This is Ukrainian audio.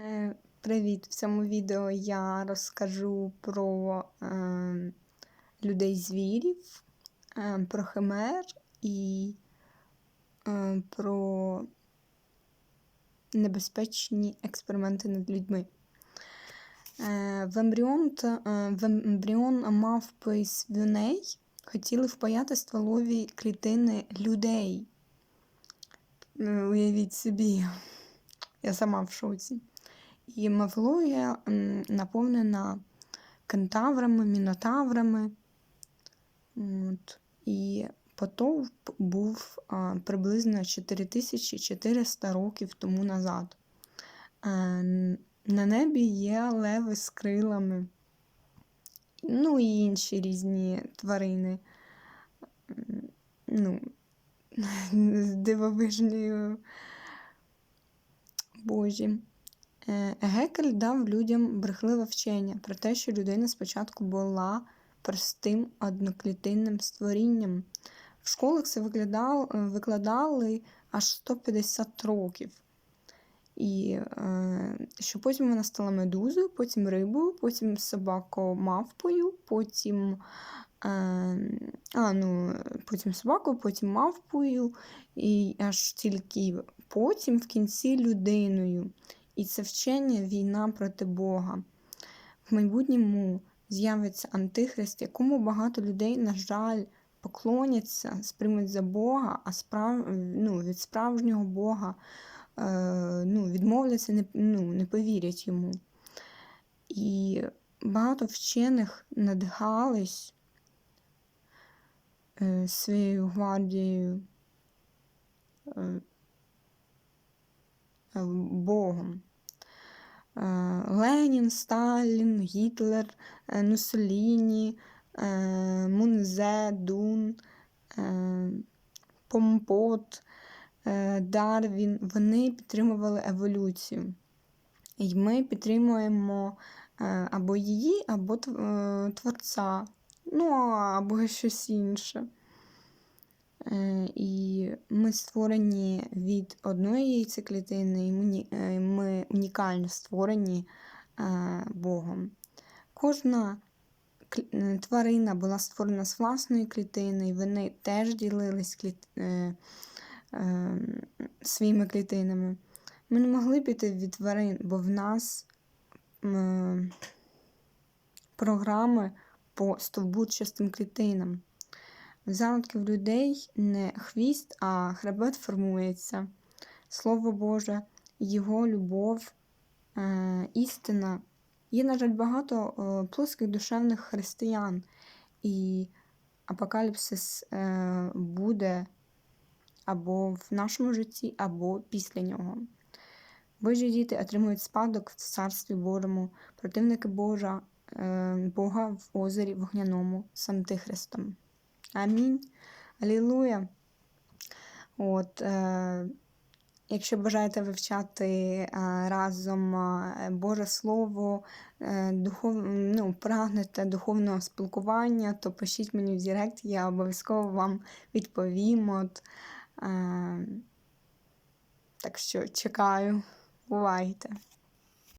Е, Привіт! В цьому відео я розкажу про е, людей-звірів, е, про химер і е, про небезпечні експерименти над людьми. Е, в ембріон, та, е, в ембріон мавпи свиней хотіли впаяти стволові клітини людей. Е, Уявіть собі, я сама в шоці. І Мавлоя наповнена кентаврами, мінотаврами. От. І потовп був приблизно 4400 років тому назад. А, на небі є леви з крилами, ну і інші різні тварини. Ну, з дивовижною Божі. Е, Гекель дав людям брехливе вчення про те, що людина спочатку була простим одноклітинним створінням. В школах це викладали, викладали аж 150 років. І е, що потім вона стала медузою, потім рибою, потім собакомавпою, потім, е, а, ну, потім собакою, потім мавпою, і аж тільки потім в кінці людиною. І це вчення війна проти Бога. В майбутньому з'явиться антихрист, якому багато людей, на жаль, поклоняться, сприймуть за Бога, а справ... ну, від справжнього Бога е, ну, відмовляться, не, ну, не повірять йому. І багато вчених надихались е, своєю гвардією е, Богом. Е, Ленін, Сталін, Гітлер, е, Муссоліні, е, Мунзе, Дун, Помпот, Дарвін. Вони підтримували еволюцію. І ми підтримуємо або її, або творця, ну або щось інше. Е, І ми створені від одної яйцеклітини, і ми, е, ми унікально створені е, Богом. Кожна тварина була створена з власної клітини, і вони теж ділились кліт... е, е, своїми клітинами. Ми не могли піти від тварин, бо в нас програми по стовбурчастим клітинам. В зародків людей не хвіст, а хребет формується. Слово Боже, Його любов, е, істина. Є, на жаль, багато е, плоских душевних християн, і апокаліпсис е, буде або в нашому житті, або після нього. Божі діти отримують спадок в царстві Божому, противники Божа, е, Бога в озері вогняному з Антихристом. Амінь. Алілуя. От, е, якщо бажаєте вивчати е, разом е, Боже Слово, е, духов, ну, прагнете духовного спілкування, то пишіть мені в Директ, я обов'язково вам відповім. От, е, так що чекаю. Бувайте.